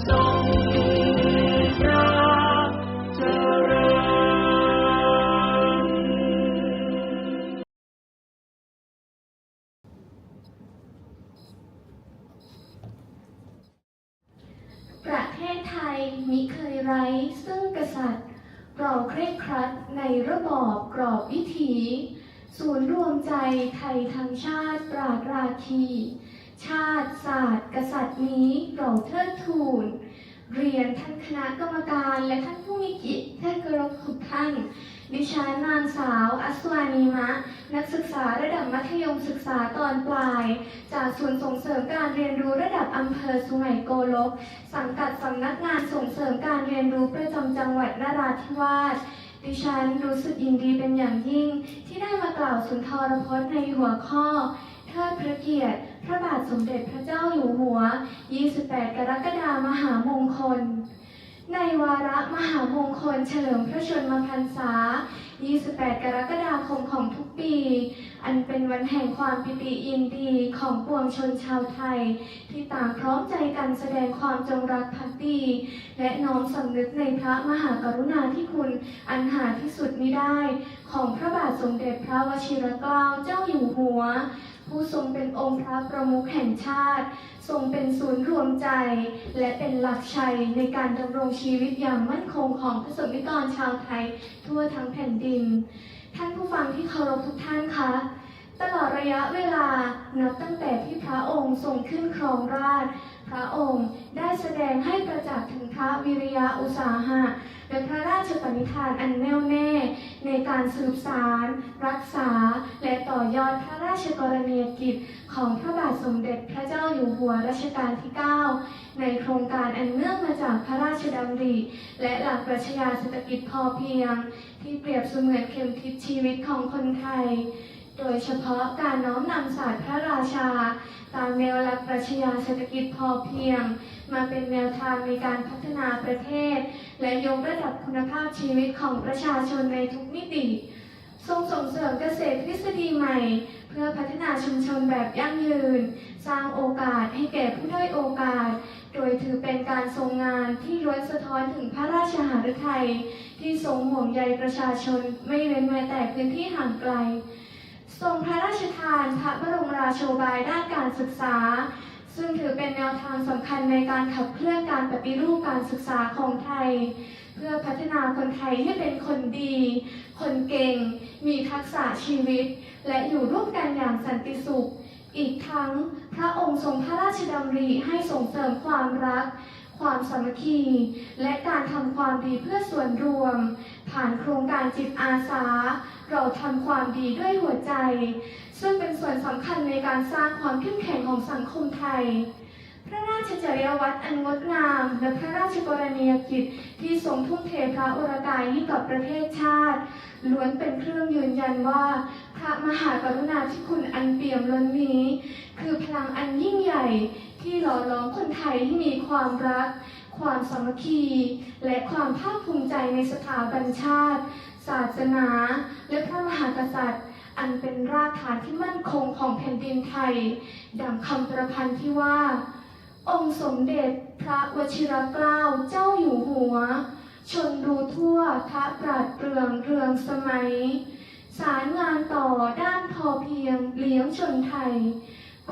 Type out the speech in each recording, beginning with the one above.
ประเทศไทยมิเคยไร้ซึ่งกษัตริย์เราเคร่งครัดในระบอบกรอบวิถี ศูนย์รวมใจไทยทั้งชาติปราดราคี ชาติศาสตร์ กษัตริย์นี้เราเทิดทูน เรียนท่านคณะกรรมการและท่านผู้มีเกียรติท่านกรพทุกท่าน ดิฉันนางสาว อัศวานีมะ นักศึกษาระดับมัธยมศึกษาตอนปลาย จากศูนย์ส่งเสริมการเรียนรู้ระดับอำเภอสุไหงโกลก สังกัดสำนักงานส่งเสริมการเรียนรู้ประจำจังหวัดนราธิวาสดิฉันรู้สึกยินดีเป็นอย่างยิ่ง ที่ได้มากล่าวสุนทรพจน์ในหัวข้อ เทิดพระเกียรติ พระบาทสมเด็จพระเจ้าอยู่หัว 28 กรกฎาคมมหามงคล ในวาระมหามงคลเฉลิมพระชนมพรรษา 28 กรกฎาคมของทุกปี อันเป็นวันแห่งความปิติยินดีของปวงชนชาวไทย ที่ต่างพร้อมใจกันแสดงความจงรักภักดี และน้อมสำนึกในพระมหากรุณาธิคุณอันหาที่สุดมิได้ ของพระบาทสมเด็จพระวชิรเกล้าเจ้าอยู่หัว ผู้ทรงเป็นองค์พระประมุขแห่งชาติ ทรงเป็นศูนย์รวมใจ และเป็นหลักชัยในการดำรงชีวิตอย่างมั่นคงของประสบนิกรชาวไทยทั่วทั้งแผ่นดิน ท่านผู้ฟังที่เคารพทุกท่านคะตลอดระยะเวลานับตั้งแต่ที่พระองค์ทรงขึ้นครองราช พระองค์ได้แสดงให้ประจักษ์ถึงพระวิริยะอุตสาหะและพระราชปณิธานอันแน่วแน่ ในการสืบสาร รักษา อยอดพระราชกรณียกิจของพระบาทสมเด็จพระเจ้าอยู่หัวรัชกาลที่ 9 ในโครงการอันเนื่องมาจากพระราชดำริ และหลักปรัชญาเศรษฐกิจพอเพียง ที่เปรียบเสมือนเข็มทิศชีวิตของคนไทย โดยเฉพาะการน้อมนำศาสตร์พระราชา ตามแนวหลักปรัชญาเศรษฐกิจพอเพียง มาเป็นแนวทางในการพัฒนาประเทศ และยกระดับคุณภาพชีวิตของประชาชนในทุกมิติ ทรงส่งเสริมเกษตรทฤษฎีใหม่ เพื่อพัฒนาชุมชนแบบยั่งยืน สร้างโอกาสให้แก่ผู้ด้อยโอกาส โดยถือเป็นการทรงงานที่ล้วนสะท้อนถึงพระราชหฤทัยที่ทรงห่วงใยประชาชนไม่เว้นแม้แต่พื้นที่ห่างไกล ทรงพระราชทานพระบรมราโชบายด้านการศึกษา ซึ่งถือเป็นแนวทางสำคัญในการขับเคลื่อนการปฏิรูปการศึกษาของไทย เพื่อพัฒนาคนไทยให้เป็นคนดี คนเก่ง มีทักษะชีวิต และอยู่ร่วมกันอย่างสันติสุข อีกทั้งพระองค์ทรงพระราชดำริให้ส่งเสริมความรัก ความสามัคคี และการทำความดีเพื่อส่วนรวม ผ่านโครงการจิตอาสา เราทำความดีด้วยหัวใจ ซึ่งเป็นส่วนสำคัญในการสร้างความเข้มแข็งของสังคมไทย พระราชจริยวัตรอันงดงาม และพระราชกรณียกิจที่ทรงทุ่มเทพระวรกายให้กับประเทศชาติ ล้วนเป็นเครื่องยืนยันว่าพระมหากรุณาธิคุณอันเปี่ยมล้นนี้ คือพลังอันยิ่งใหญ่ ที่หล่อหลอมคนไทยให้มีความรัก ความสามัคคี และความภาคภูมิใจในสถาบันชาติ ศาสนา และพระมหากษัตริย์ อันเป็นรากฐานที่มั่นคงของแผ่นดินไทย ดังคำประพันธ์ที่ว่า องค์สมเด็จพระวชิรเกล้าเจ้าอยู่หัว ชนรู้ทั่วพระปราดเปรืองเรืองสมัย สารงานต่อด้านพอเพียงเลี้ยงชนไทย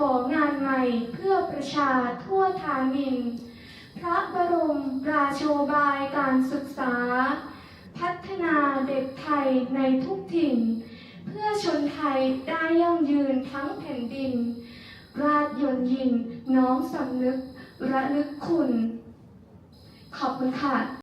ก่องานใหม่เพื่อประชาทั่วทามิน พระบรมราโชบายการศึกษา พัฒนาเด็กไทยในทุกถิ่น เพื่อชนไทยได้ยั่งยืนทั้งแผ่นดิน ราชยนยินน้อมสำนึกระลึกคุณ ขอบคุณค่ะ